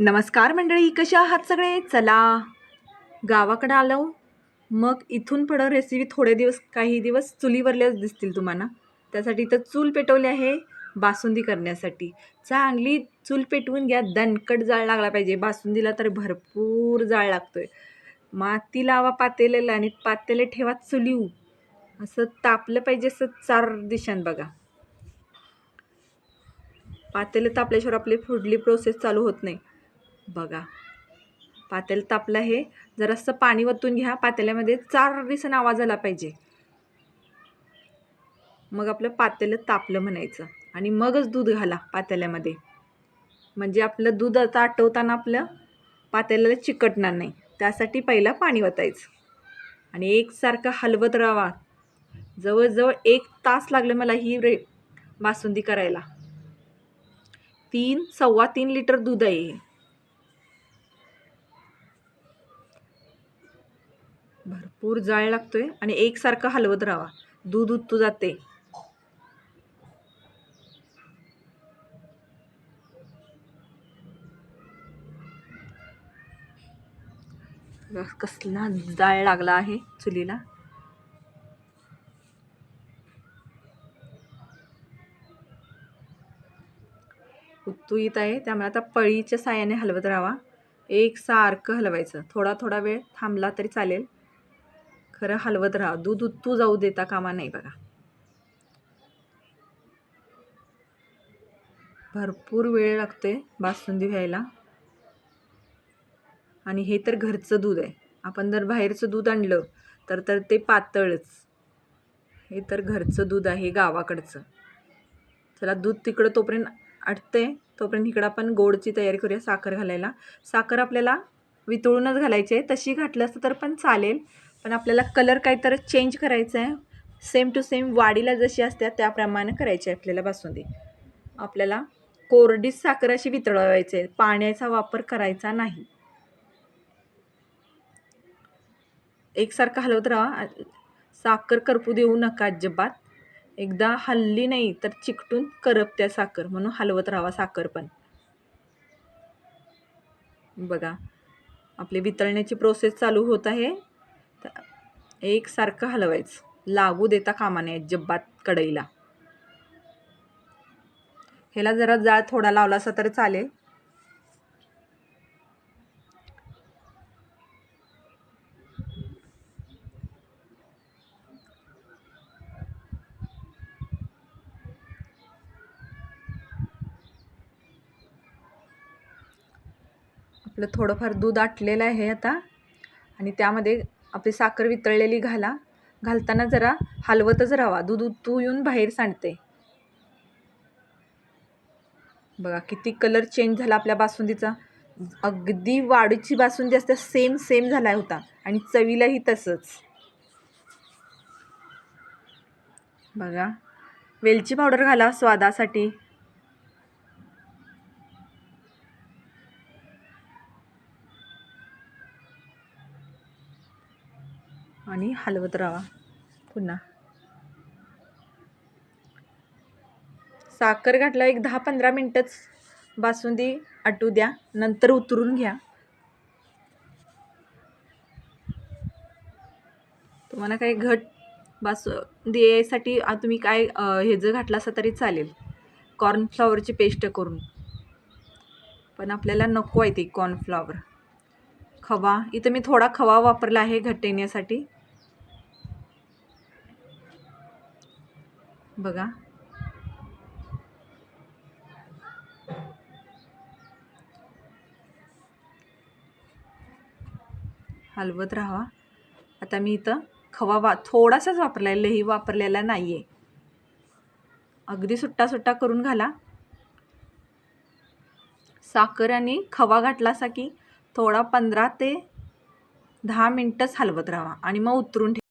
नमस्कार मंडळी कशा आहात सगळे? चला गावाकडं आलो. मग इथून पुढं रेसिपी थोडे दिवस काही दिवस चुलीवरल्याच दिसतील तुम्हाला. त्यासाठी इथं चूल पेटवली आहे बासुंदी करण्यासाठी. चांगली चूल पेटवून घ्या. दणकट जाळ लागला पाहिजे. बासुंदीला तर भरपूर जाळ लागतोय. माती लावा पातेलेला आणि पातेले ठेवा चुलीव असं तापलं पाहिजे असं चार दिशान बघा. पातेले तापल्याशिवाय आपली पुढली प्रोसेस चालू होत नाही. बघा. पातेल तापलं हे. जरासं पाणी वतून घ्या. पातेल्यामध्ये चार दिसन आवाज आला पाहिजे. मग आपलं पातेलं तापलं म्हणायचं. आणि मगच दूध घाला पातेल्यामध्ये. म्हणजे आपलं दूध आता आटवताना आपलं पातेल्याला चिकटणार नाही. त्यासाठी पहिला पाणी वतायचं. आणि एकसारखं हलवत राहावा जवळजवळ एक तास लागलं मला ही रे बासुंदी करायला. तीन सव्वा तीन लिटर दूध आहे भरपूर जाळ लागतोय आणि एकसारखं हलवत राहा दूध उत्तू जाते. कसला जाळ लागला आहे चुलीला. उत्तू येत आहे त्यामुळे आता पळीच्या साह्याने हलवत राहावा. एक सारखं हलवायचं. थोडा थोडा वेळ थांबला तरी चालेल. खरं हलवत राहा. दूध उत्तू जाऊ देता कामा नाही बघा. भरपूर वेळ लागतोय बासुंदी व्हायला आणि हे तर घरचं दूध आहे. आपण जर बाहेरचं दूध आणलं तर तर ते पातळच. हे तर घरचं दूध आहे गावाकडचं. चला दूध तिकडं तोपर्यंत आटतंय. तोपर्यंत इकडं आपण गोडची तयारी करूया साखर घालायला. साखर आपल्याला वितळूनच घालायची आहे. तशी घातलं असतं तर पण चालेल. पण आपल्याला कलर काहीतरी चेंज करायचा आहे सेम टू सेम वाडीला जशी असतात त्याप्रमाणे करायची आहे आपल्याला बासुंदी. आपल्याला कोरडी साखर अशी वितळवायची. आहे पाण्याचा वापर करायचा नाही. एकसारखं हलवत राहा. साखर करपू देऊ नका अजिबात. एकदा हल्ली नाही तर चिकटून करपत्या साखर म्हणून हलवत राहावा साखर पण. बघा आपली वितळण्याची प्रोसेस चालू होत आहे. एकसारखं हलवायचं. लागू देता कामा नये अजिबात कढईला. ह्याला जरा जाळ थोडा लावला असा तर चालेल. आपलं थोडंफार दूध आटलेलं आहे आता. आणि त्यामध्ये आपली साखर वितळलेली घाला. घालताना जरा हलवतच राहावा. दूध उतू येऊन बाहेर सांडते. बघा किती कलर चेंज झाला आपल्या बासुंदीचा. अगदी वाडूची बासुंदी असते सेम सेम झाला होता. आणि चवीलाही तसंच. बघा वेलची पावडर घाला स्वादासाठी. आणि हलवत राहा. पुन्हा. साखर घातला एक दहा पंधरा मिनटंच बासुंदी आटू द्या नंतर उतरून घ्या. तुम्हाला काही घट बासुंदी यायसाठी तुम्ही काय हे जर घातलं असं तरी चालेल. कॉर्नफ्लॉवरची पेस्ट करून. पण आपल्याला नको आहे ती कॉर्नफ्लॉवर खवा. इथं मी थोडा खवा वापरला आहे घट्ट येण्यासाठी बघा. हलवत राहावा. आता मी इथं खवा वा थोडासाच वापरला आहे लही वापरलेला नाही आहे अगदी सुट्टा सुट्टा करून घाला. साखर आणि खवा घातला असा की थोडा पंधरा ते दहा मिनटंच हलवत राहावा आणि मग उतरून ठेवा.